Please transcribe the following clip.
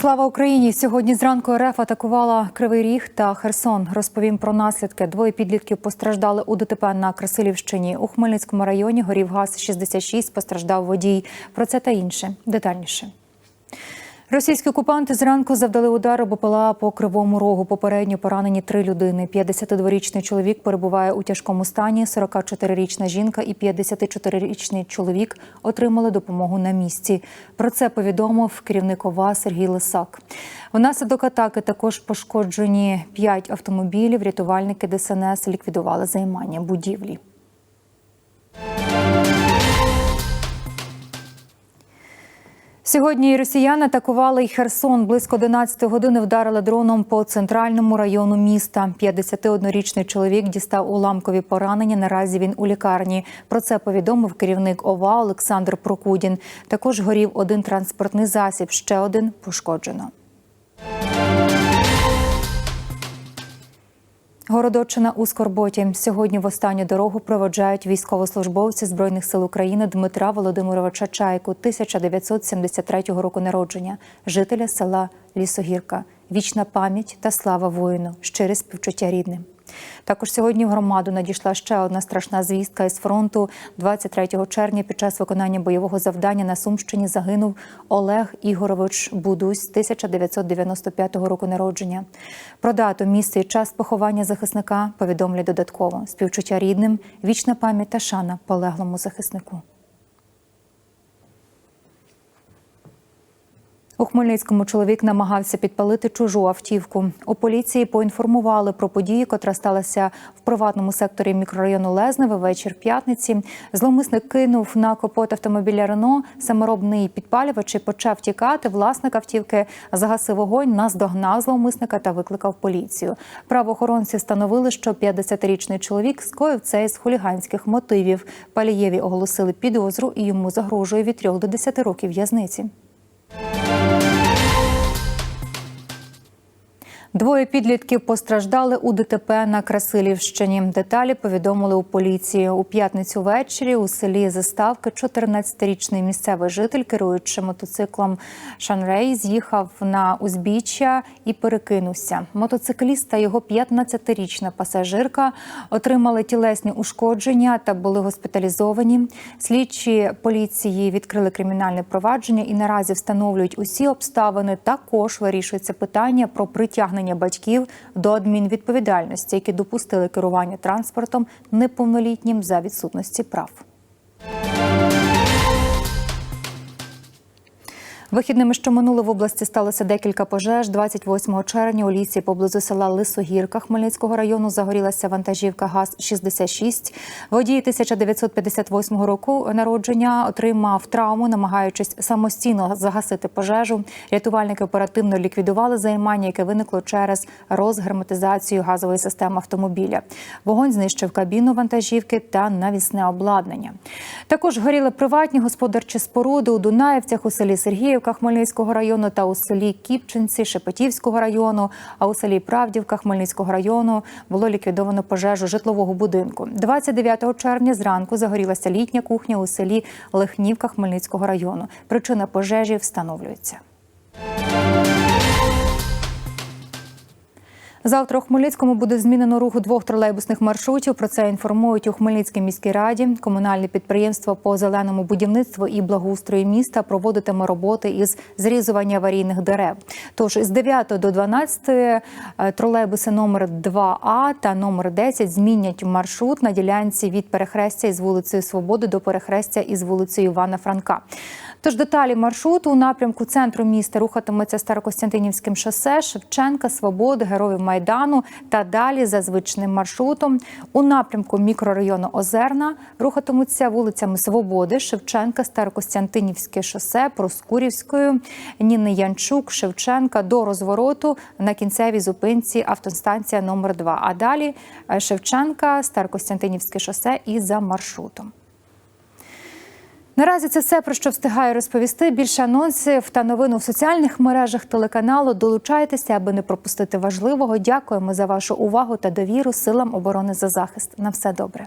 Слава Україні! Сьогодні зранку РФ атакувала Кривий Ріг та Херсон. Розповім про наслідки. Двоє підлітків постраждали у ДТП на Красилівщині. У Хмельницькому районі горів ГАЗ-66, постраждав водій. Про це та інше детальніше. Російські окупанти зранку завдали удар БПЛА по кривому рогу. Попередньо поранені три людини. 52-річний чоловік перебуває у тяжкому стані. 44-річна жінка і 54-річний чоловік отримали допомогу на місці. Про це повідомив керівник ОВА Сергій Лисак. Внаслідок атаки також пошкоджені п'ять автомобілів. Рятувальники ДСНС ліквідували займання будівлі. Сьогодні росіяни атакували й Херсон. Близько 11 години вдарили дроном по центральному району міста. 51-річний чоловік дістав уламкові поранення. Наразі він у лікарні. Про це повідомив керівник ОВА Олександр Прокудін. Також горів один транспортний засіб. Ще один пошкоджено. Городочина у Скорботі. Сьогодні в останню дорогу проводжають військовослужбовці Збройних сил України Дмитра Володимировича Чайку, 1973 року народження, жителя села Лісогірка. Вічна пам'ять та слава воїну, щире співчуття рідним. Також сьогодні в громаду надійшла ще одна страшна звістка із фронту. 23 червня під час виконання бойового завдання на Сумщині загинув Олег Ігорович Будусь 1995 року народження. Про дату, місце і час поховання захисника повідомлять додатково. Співчуття рідним, вічна пам'ять та шана полеглому захиснику. У Хмельницькому чоловік намагався підпалити чужу автівку. У поліції поінформували про подію, котра сталася в приватному секторі мікрорайону Лезневе вечір п'ятниці. Зловмисник кинув на капот автомобіля Рено саморобний підпалювач і почав тікати. Власник автівки загасив вогонь, наздогнав зловмисника та викликав поліцію. Правоохоронці встановили, що 50-річний чоловік скоїв це із хуліганських мотивів. Палієві оголосили підозру і йому загрожує від 3 до 10 років в'язниці. Двоє підлітків постраждали у ДТП на Красилівщині. Деталі повідомили у поліції. У п'ятницю ввечері у селі Заставки 14-річний місцевий житель, керуючи мотоциклом Шанрей, з'їхав на узбіччя і перекинувся. Мотоцикліст та його 15-річна пасажирка отримали тілесні ушкодження та були госпіталізовані. Слідчі поліції відкрили кримінальне провадження і наразі встановлюють усі обставини. Також вирішується питання про притягнення батьків до адмінвідповідальності, які допустили керування транспортом неповнолітнім за відсутності прав. Вихідними, що минуло в області, сталося декілька пожеж. 28 червня у лісі поблизу села Лисогірка Хмельницького району загорілася вантажівка ГАЗ-66. Водій 1958 року народження отримав травму, намагаючись самостійно загасити пожежу. Рятувальники оперативно ліквідували займання, яке виникло через розгерметизацію газової системи автомобіля. Вогонь знищив кабіну вантажівки та навісне обладнання. Також горіли приватні господарчі споруди у Дунаєвцях у селі Сергіїв. Хмельницького району та у селі Кіпчинці Шепетівського району. А у селі Правдівка Хмельницького району було ліквідовано пожежу житлового будинку. 29 червня зранку загорілася літня кухня у селі Лихнівка Хмельницького району. Причина пожежі встановлюється. Завтра у Хмельницькому буде змінено руху двох тролейбусних маршрутів. Про це інформують у Хмельницькій міській раді. Комунальне підприємство по зеленому будівництву і благоустрою міста проводитиме роботи із зрізування аварійних дерев. Тож з 9 до 12 тролейбуси номер 2А та номер 10 змінять маршрут на ділянці від перехрестя із вулицею Свободи до перехрестя із вулицею Івана Франка. Тож деталі маршруту у напрямку центру міста рухатиметься Старокостянтинівським шосе, Шевченка, Свободи, Героїв Майдану та далі за звичним маршрутом. У напрямку мікрорайону Озерна рухатимуться вулицями Свободи, Шевченка, Старокостянтинівське шосе, Проскурівською, Ніни Янчук, Шевченка до розвороту на кінцевій зупинці автостанція номер 2 А далі Шевченка, Старокостянтинівське шосе і за маршрутом. Наразі це все про що встигаю розповісти. Більше анонсів та новин у соціальних мережах телеканалу. Долучайтеся, аби не пропустити важливого. Дякуємо за вашу увагу та довіру силам оборони за захист. На все добре.